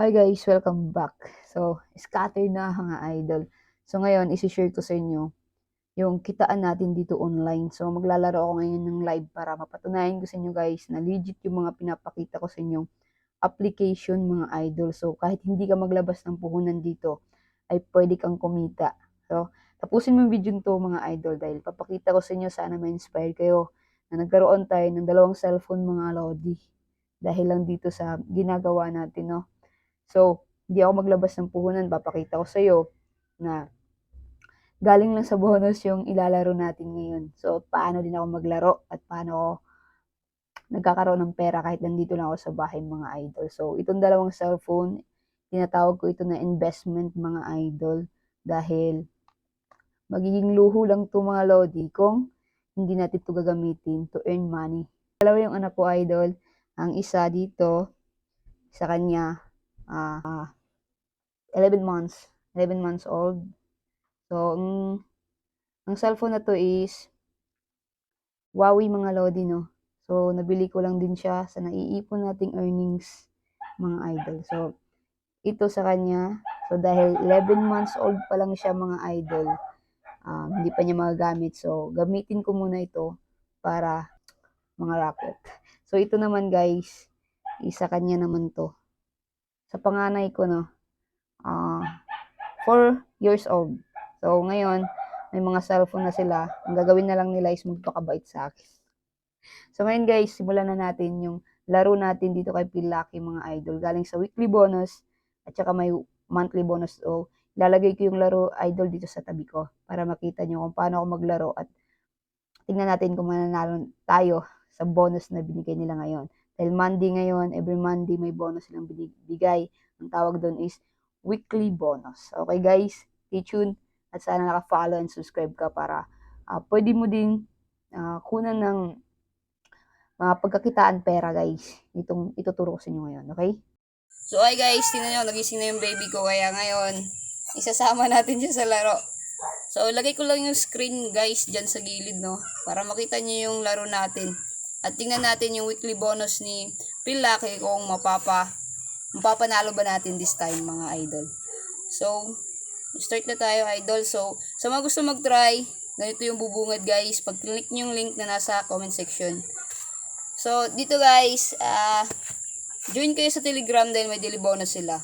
Hi guys, welcome back. So, scatter na mga idol. So ngayon, isi-share ko sa inyo yung kitaan natin dito online. So maglalaro ako ngayon ng live para mapatunayan ko sa inyo guys na legit yung mga pinapakita ko sa inyo application mga idol. So kahit hindi ka maglabas ng puhunan dito, ay pwede kang kumita. So tapusin mo yung video to mga idol dahil papakita ko sa inyo sana ma-inspire kayo na nagkaroon tayo ng dalawang cellphone mga lodi. Dahil lang dito sa ginagawa natin, no? So, hindi ako maglabas ng puhunan. Papakita ko sa iyo na galing lang sa bonus yung ilalaro natin ngayon. So, paano din ako maglaro at paano ako nagkakaroon ng pera kahit nandito lang ako sa bahay mga idol. So, itong dalawang cellphone, tinatawag ko ito na investment mga idol dahil magiging luho lang to mga lodi kung hindi natin ito gagamitin to earn money. Dalawa yung anak ko idol. Ang isa dito, sa kanya, ah 11 months. 11 months old. So, ang, ang cellphone na to is Huawei mga lodi, no? So, nabili ko lang din siya sa naiipon nating earnings, mga idol. So, ito sa kanya. So, dahil 11 months old pa lang siya, mga idol, um, hindi pa niya magagamit. So, gamitin ko muna ito para mga rocket. So, ito naman, guys, isa kanya naman to. Sa panganay ko, no, uh, 4 years old. So, ngayon, may mga cellphone na sila. Ang gagawin na lang nila is magpakabait sa akin. So, ngayon guys, simulan na natin yung laro natin dito kay Pilaki mga idol. Galing sa weekly bonus at saka may monthly bonus. So, lalagay ko yung laro idol dito sa tabi ko para makita nyo kung paano ako maglaro at tingnan natin kung mananalo tayo sa bonus na binigay nila ngayon. Dahil Monday ngayon, every Monday may bonus silang binibigay. Ang tawag doon is weekly bonus. Okay guys, stay tuned at sana naka-follow and subscribe ka para uh, pwede mo din uh, kunan ng mga pagkakitaan pera guys. Itong ituturo ko sa inyo ngayon, okay? So ay guys, tingnan nyo, nagising na yung baby ko kaya ngayon, isasama natin siya sa laro. So, lagay ko lang yung screen guys dyan sa gilid, no? Para makita nyo yung laro natin. At tingnan natin yung weekly bonus ni Pilaki kung mapapa mapapanalo ba natin this time mga idol. So, start na tayo idol. So, sa mga gusto mag-try, ganito yung bubungad guys. Pag click nyo yung link na nasa comment section. So, dito guys, uh, join kayo sa Telegram dahil may daily bonus sila.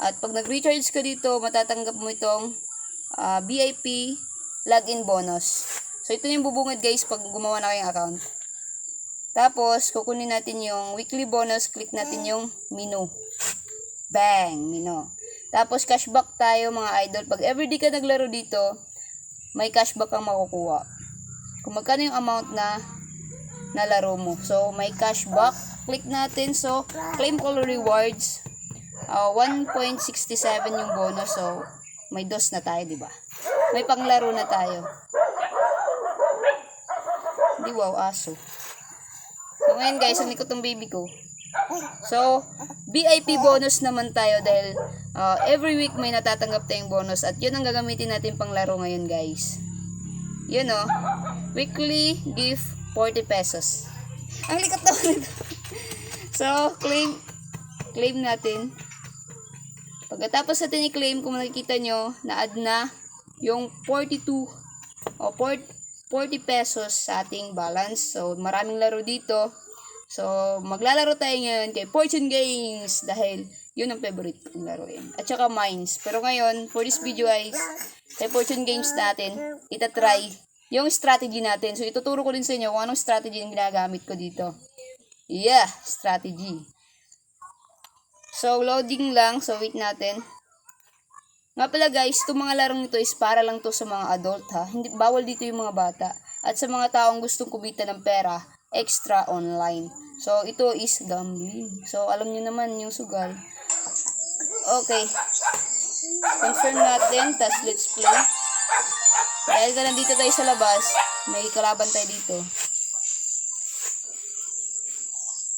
At pag nag-recharge ka dito, matatanggap mo itong uh, VIP login bonus. So, ito yung bubungad guys pag gumawa na kayong account. Tapos, kukunin natin yung weekly bonus. Click natin yung menu. Bang! Menu. Tapos, cashback tayo mga idol. Pag everyday ka naglaro dito, may cashback kang makukuha. Kung magkano yung amount na nalaro mo. So, may cashback. Click natin. So, claim all rewards. Uh, 1.67 yung bonus. So, may dos na tayo, di ba? May panglaro na tayo. Di wow, aso. So, ngayon guys, ang likot ng baby ko. So, VIP bonus naman tayo dahil uh, every week may natatanggap tayong bonus at yun ang gagamitin natin pang laro ngayon guys. Yun o. Oh, weekly gift 40 pesos. Ang likot naman ito. so, claim claim natin. Pagkatapos natin i-claim, kung makikita nyo, na-add na yung 42 o 40 40 pesos sa ating balance. So, maraming laro dito. So, maglalaro tayo ngayon kay Fortune Games dahil yun ang favorite kong laruin. At saka Mines. Pero ngayon, for this video guys, kay Fortune Games natin, itatry yung strategy natin. So, ituturo ko din sa inyo kung anong strategy yung ginagamit ko dito. Yeah, strategy. So, loading lang. So, wait natin. Nga pala guys, itong mga larong ito is para lang to sa mga adult ha. Hindi, bawal dito yung mga bata. At sa mga taong gustong kumita ng pera, extra online. So, ito is gambling. So, alam niyo naman yung sugal. Okay. Confirm natin. Tapos, let's play. Dahil ka nandito tayo sa labas, may kalaban tayo dito.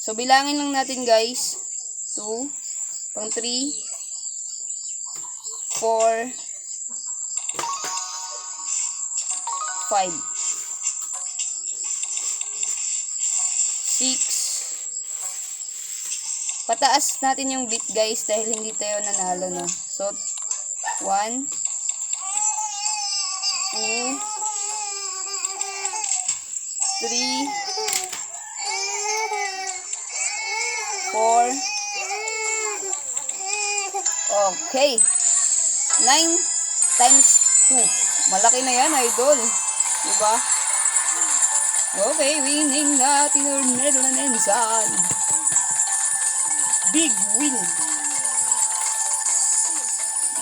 So, bilangin lang natin guys. 2, pang 3, 4, 5, Pataas natin yung bit guys dahil hindi tayo nanalo no. So, 1, 2, 3, 4, okay. 9 times 2. Malaki na yan, idol. Diba? Okay, winning na tinurnedo na Nensan. Big win.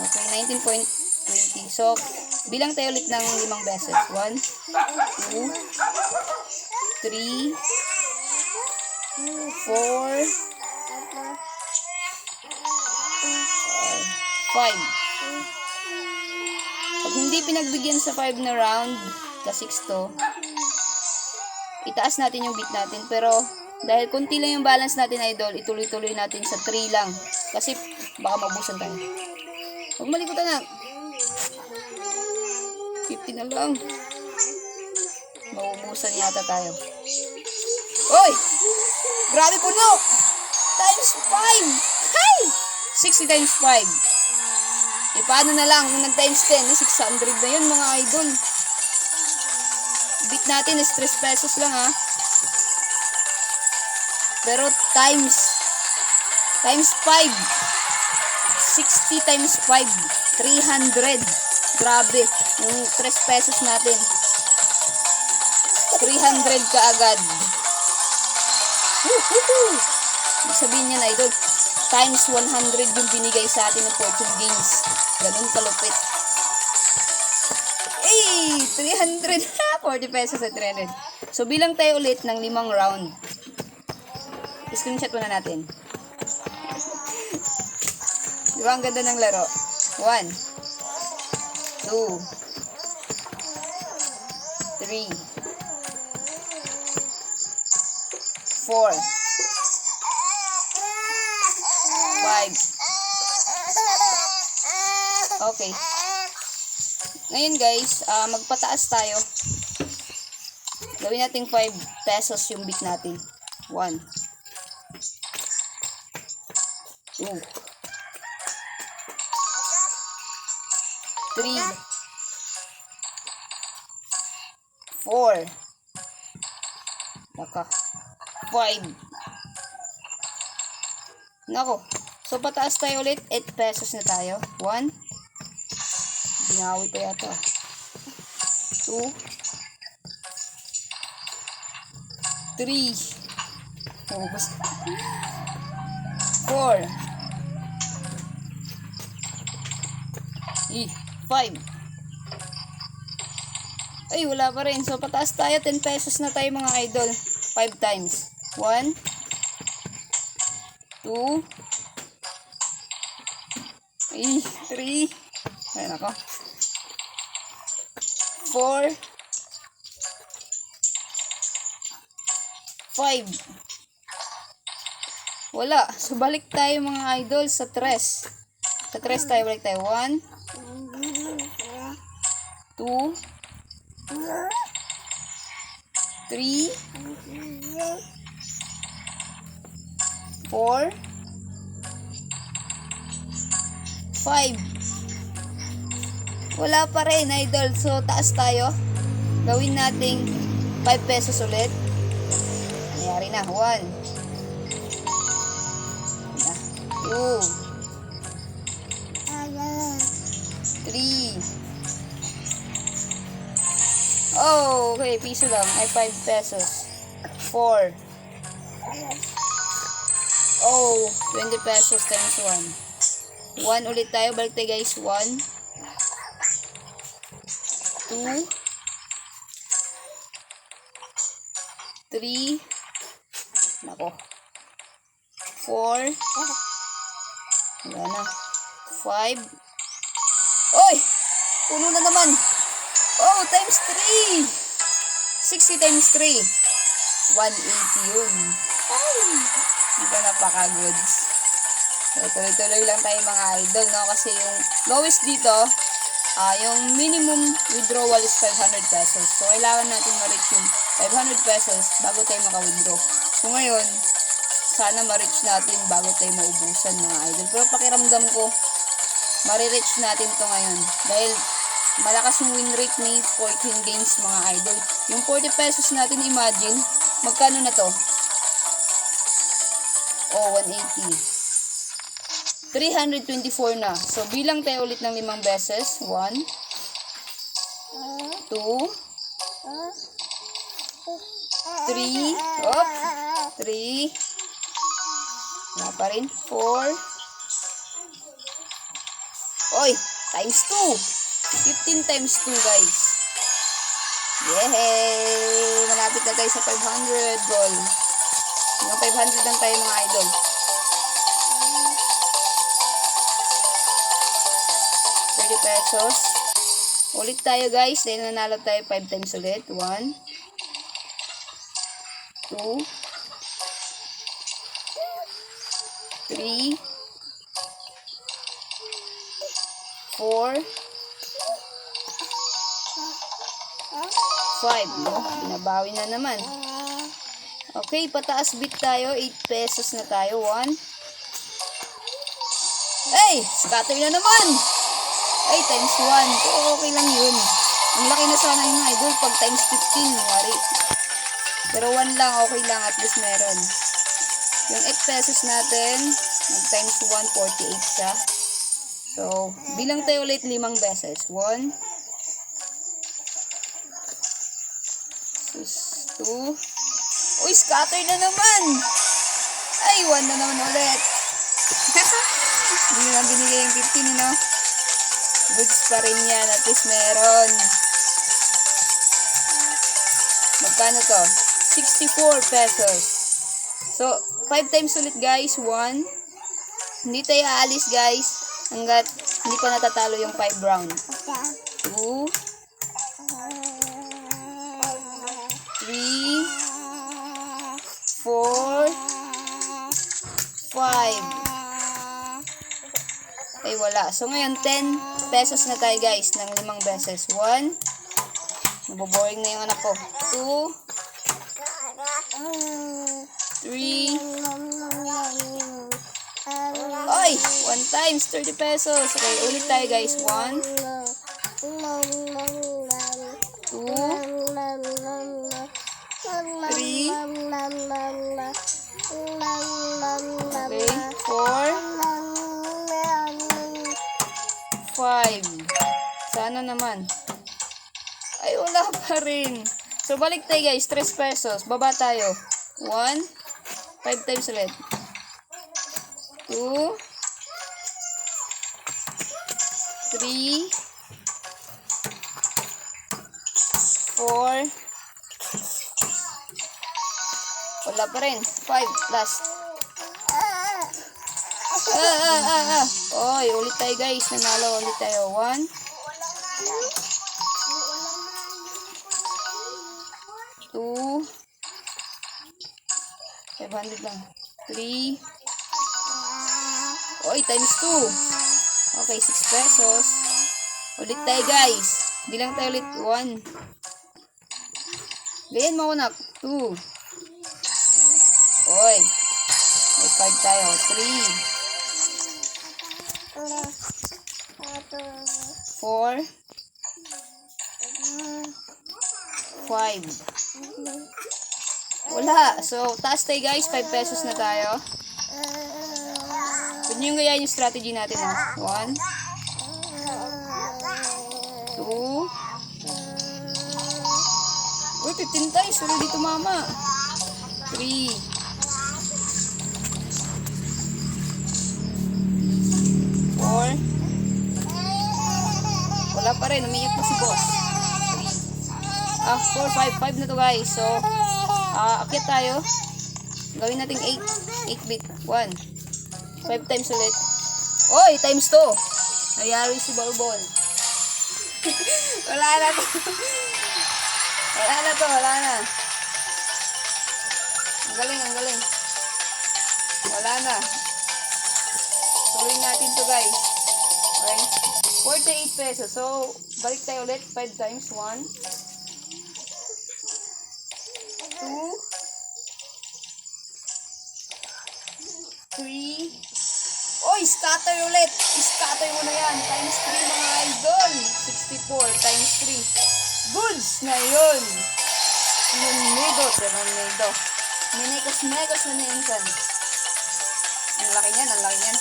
Okay, 19.20. So, bilang tayo ulit ng limang beses. 1, 2, 3, 4, 5. Pag hindi pinagbigyan sa 5 na round, ka 6 to, itaas natin yung beat natin. Pero, dahil konti lang yung balance natin, idol, ituloy-tuloy natin sa 3 lang. Kasi, baka mabusan tayo. Huwag malikutan na. 50 na lang. Maubusan yata tayo. Oy! Grabe puno! Times 5! Hay! 60 times 5. E paano na lang, kung nag-times 10, eh, 600 na yun mga idol. Beat natin is 3 pesos lang ha. Pero times, times 5. 60 times 5, 300. Grabe, yung 3 pesos natin. 300 ka agad. Woohoo! Sabihin niya na idol, times 100 yung binigay sa atin ng Fortune Games. Ganun kalupit. Eh, 300 40 pesos at 300. So, bilang tayo ulit ng limang round. Screenshot muna natin. Di ba ang ganda ng laro? 1 2 3 4 5 Okay. Ngayon guys, ah, magpataas tayo. Gawin natin 5 pesos yung bit natin. 1 2 3 4 Naka 5 Nako. So, pataas tayo ulit. 8 pesos na tayo. 1 Binawi pa yata. 2 3 Oh, basta. 4 Eh, 5 Ay, wala pa rin. So, pataas tayo. 10 pesos na tayo mga idol. 5 times. 1 2 Ay, 3 Ay, nako. 4 5 Wala. So, balik tayo mga idol sa 3. Sa 3 tayo, balik tayo. 1 2 3 4 5 Wala pa rin, idol. So, taas tayo. Gawin nating 5 pesos ulit. Nangyari na. 1 2 Oh, okay. Piso lang. Ay, 5 pesos. 4 Oh, 20 pesos times 1. 1 ulit tayo. Balik tayo guys. 1 2 3 Nako. 4 Wala na. 5 Oy! Puno na naman. Oh, times 3. 60 times 3. 180 yun. Ay! Di ba napaka-goods? So, tuloy-tuloy lang tayo mga idol, no? Kasi yung lowest dito, ah yung minimum withdrawal is 500 pesos. So, kailangan natin ma-reach yung 500 pesos bago tayo maka-withdraw. So, ngayon, sana ma-reach natin bago tayo maubusan mga idol. Pero pakiramdam ko, ma-reach natin to ngayon. Dahil malakas yung win rate ni 14 games mga idol. Yung 40 pesos natin, imagine, magkano na to? Oh, 180. 324 na. So, bilang tayo ulit ng limang beses. 1, 2, 3, op, 3, wala pa rin, 4, oy, times 2, 15 times 2 guys. Yehey! Malapit na tayo sa 500 goal. Hanggang 500 lang tayo mga idol. Thirty pesos. Ulit tayo guys. Dahil nanalo tayo 5 times ulit. 1 2 3 4 5 no? Binabawi na naman. Okay, pataas bit tayo. 8 pesos na tayo. 1 Ay! Scatter na naman! Ay, times 1. So, okay lang yun. Ang laki na sana yung idol pag times 15. Yari. Pero 1 lang, okay lang. At least meron. Yung 8 pesos natin, nag times 1, 48 siya. So, bilang tayo ulit limang beses. 1 2 Uy, scatter na naman! Ay, 1 na naman ulit. Hindi naman binigay yung 15, no? Goods pa rin yan. At least meron. Magkano to? 64 pesos. So, 5 times ulit guys. 1. Hindi tayo aalis guys. Hanggat hindi pa natatalo yung 5 round. 2. 3. 4. 5. Ay, wala. So, ngayon, 10 pesos na tayo, guys, ng limang beses. 1. Naboboring na yung anak ko. 2. 3. Oy! 1 times, 30 pesos. Okay, ulit tayo, guys. 1. Sana naman. Ay, wala pa rin. So, balik tayo guys. 3 pesos. Baba tayo. 1. 5 times ulit. 2. 3. 4. Wala pa rin. 5 last. Ah, ah, ah, ah. Oy, ulit tayo guys. Nanalo ulit tayo. 1. 2. 500 lang. 3. Oy, times 2. Okay, 6 pesos. Ulit tayo guys. Bilang tayo ulit. 1. Gayan mo ko na. 2. Oy. May card tayo. 3. 4. 5. Wala. So, taas tayo guys. 5 pesos na tayo. Pwede nyo gayahin yung strategy natin ha. 1. 2. Uy, 15 times. Wala dito mama. 3. Pa rin. Umiyak na si boss. 3. Ah, 4, 5. 5 na to guys. So, ah, akit tayo. Gawin natin 8. 8 bit. 1. 5 times ulit. Oy, times 2. Nayari si Balbon. wala na to. wala na to, wala na. Ang galing, ang galing. Wala na. Tuloy natin to guys. Okay? 48 pesos. So, balik tayo ulit. 5 times. 1. 2. 3. Oy, scatter ulit. Scatter mo na yan. Times 3 mga idol. 64 times 3. Goods na yun. Nunido, nunido. Minekos-mekos na minsan. Ang laki niyan, ang laki niyan.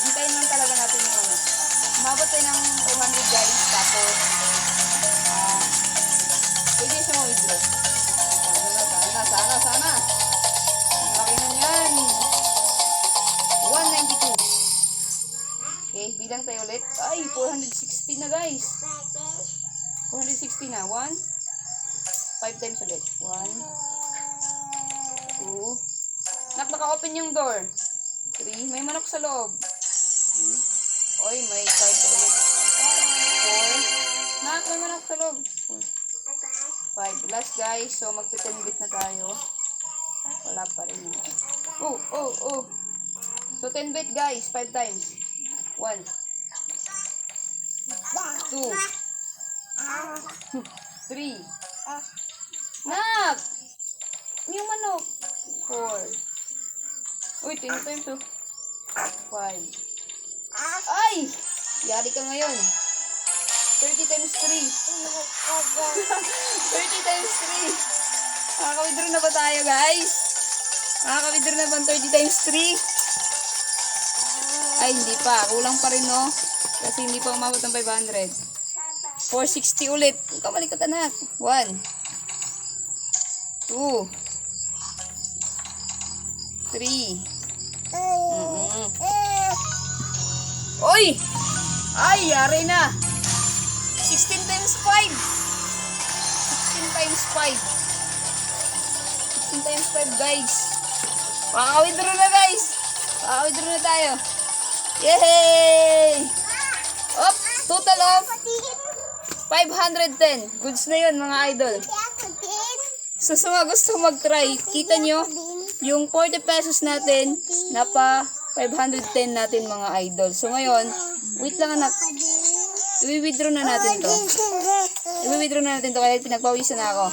Hintayin lang talaga natin yung ano. Umabot tayo ng 200 guys. Tapos, ah, pwede siya mo withdraw. Sana, sana, sana, sana. Ang laki na yan. 192. Okay, bilang tayo ulit. Ay, 460 na guys. 460 na. 1. 5 times ulit. 1. 2. Nak, naka-open yung door. 3. May manok sa loob. 3. Oy, may card ulit. 4. Nak, may manok sa loob. 4. 5. Last guys. So, magte-10 bit na tayo. Wala pa rin. Oh, oh, oh. So, 10 bit guys. 5 times. 1. 2. 3. Nak! Yung manok. 4. Uy, 10 times oh. 5. Ay! Yari ka ngayon. 30 times 3. 30 times 3. Makaka-withdraw na ba tayo, guys? Makaka-withdraw na ba ang 30 times 3? Ay, hindi pa. Kulang pa rin, no? Kasi hindi pa umabot ng 500. 460 ulit. Huwag ka malikot, anak. 1. 2. 3. Oy! Ay, yari na. 16 times 5. 16 times 5. 16 times 5, guys. Makaka-withdraw na, guys. Makaka-withdraw na tayo. Yay! Op, total of 510. Goods na yun, mga idol. So, sa mga gusto mag-try, kita nyo, yung 40 pesos natin, napa 510 natin mga idol. So, ngayon, wait lang anak. I-withdraw na natin to. I-withdraw na natin to kaya pinagpawisan na ako.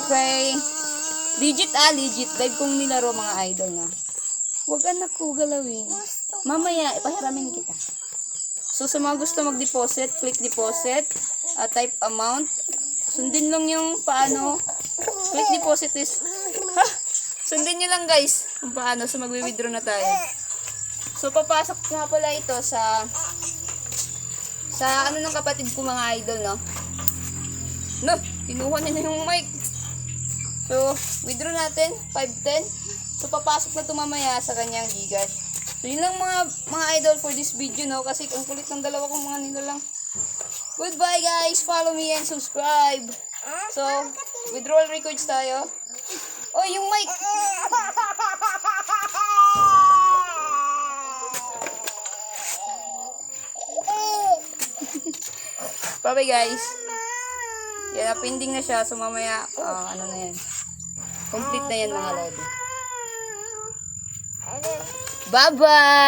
Okay. Legit ah, legit. Live kong nilaro mga idol na. Huwag anak ko galawin. Mamaya, ipahiramin kita. So, sa mga gusto mag-deposit, click deposit, uh, type amount. Sundin lang yung paano. Click deposit is? Sundin nyo lang guys kung paano. So, magwi-withdraw na tayo. So, papasok nga pala ito sa sa ano ng kapatid ko mga idol, no? No, kinuha na yung mic. So, withdraw natin, 510. So, papasok na ito mamaya sa kanyang Gcash. So, yun lang mga, mga idol for this video, no? Kasi ang kulit ng dalawa kong mga nila lang. Goodbye, guys! Follow me and subscribe! So, withdrawal records tayo. Oh, yung mic! Bye-bye, guys! Yan, pending na siya. So, mamaya, ah, ano na yan. Complete na yan, mga lodi. Bye-bye!